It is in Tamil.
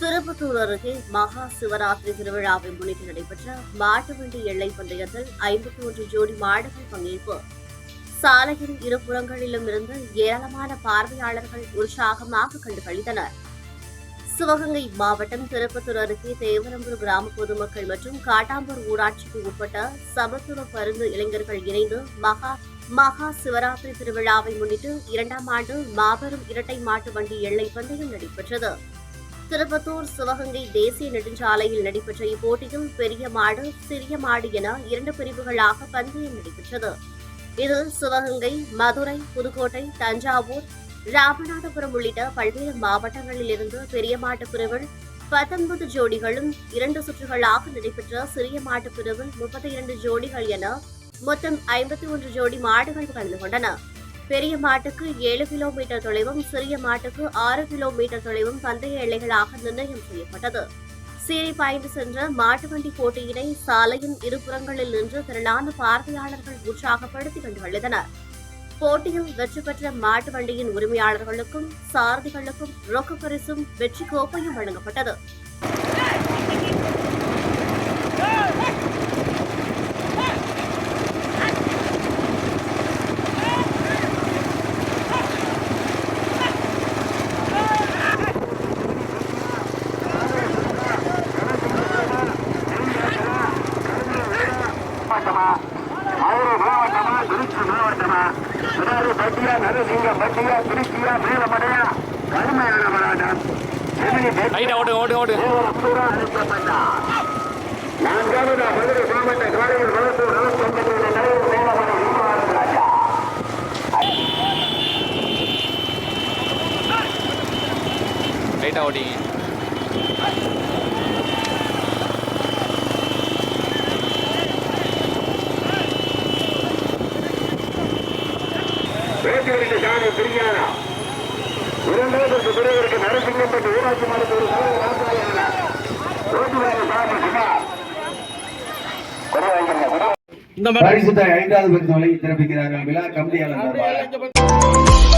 திருப்பத்தூர் அருகே மகா சிவராத்திரி திருவிழாவை முன்னிட்டு நடைபெற்ற மாட்டுவண்டி எல்லை பந்தயத்தில் ஐம்பத்தி ஒன்று ஜோடி மாடுகள் பங்கேற்பு. சாலையின் இருபுறங்களிலும் இருந்து ஏராளமான பார்வையாளர்கள் உற்சாகமாக கண்டு கழித்தனர் சிவகங்கை மாவட்டம் திருப்பத்தூர் அருகே தேவரம்பூர் கிராம பொதுமக்கள் மற்றும் காட்டாம்பூர் ஊராட்சிக்கு உட்பட்ட சமத்துவ பருந்து இளைஞர்கள் இணைந்து மகா மகா சிவராத்திரி திருவிழாவை முன்னிட்டு இரண்டாம் ஆண்டு மாபெரும் இரட்டை மாட்டு வண்டி எல்லை பந்தயம் நடைபெற்றது. திருப்பத்தூர் சிவகங்கை தேசிய நெடுஞ்சாலையில் நடைபெற்ற இப்போட்டியில் பெரிய மாடு சிறிய மாடு என இரண்டு பிரிவுகளாக பந்தயம் நடைபெற்றது. இதில் சிவகங்கை மதுரை புதுக்கோட்டை தஞ்சாவூர் ராமநாதபுரம் உள்ளிட்ட பல்வேறு மாவட்டங்களில் இருந்து பெரிய மாட்டு பிரிவில் பத்தொன்பது ஜோடிகளும் இரண்டு சுற்றுகளாக நடைபெற்ற சிறிய மாட்டு பிரிவில் முப்பத்தி இரண்டு ஜோடிகள் என மொத்தம் ஐம்பத்தி ஒன்று ஜோடி மாடுகள் கலந்து கொண்டன. பெரிய மாட்டுக்கு ஏழு கிலோமீட்டர் தொலைவும் சிறிய மாட்டுக்கு ஆறு கிலோமீட்டர் தொலைவும் பந்தய எல்லைகளாக நிர்ணயம் செய்யப்பட்டது. சீறி பாய்ந்து சென்ற மாட்டு வண்டி போட்டியினை சாலையின் இருபுறங்களில் நின்று திரளான பார்வையாளர்கள் உற்சாகப்படுத்தி கண்டுகளித்தனர் போட்டியில் வெற்றி பெற்ற மாட்டு வண்டியின் உரிமையாளர்களுக்கும் சாரதிகளுக்கும் ரொக்க பரிசும் வெற்றி கோப்பையும் வழங்கப்பட்டது. மாவட்டமா? மதுரை மாவட்டமா? திருச்சி மாவட்டமா? அதாவது பட்டியா நடுசிங்க பட்டியா திருச்சியா மேலமடையா கடுமையான போராட்டம். நான்காவது மதுரை மாவட்ட காலையில் வளர்த்து நலத்தி ஒன்பது மேலமடை ரைட்டா ஓடிங்க வேட்டியடித்த சாமி பிரியானா இரண்டாவது பிறகு நரசிங்கப்பட்டு ஊராட்சி மன்றத்தில் தலைவர் ராஜாயான ரோட்டில் சாமி குமார் குறைவாங்க குறை பரிசுத்த ஐந்தாவது பரிசு வழங்கி சிறப்பிக்கிறார்கள் விழா கமிட்டியாளர் சார்பாக.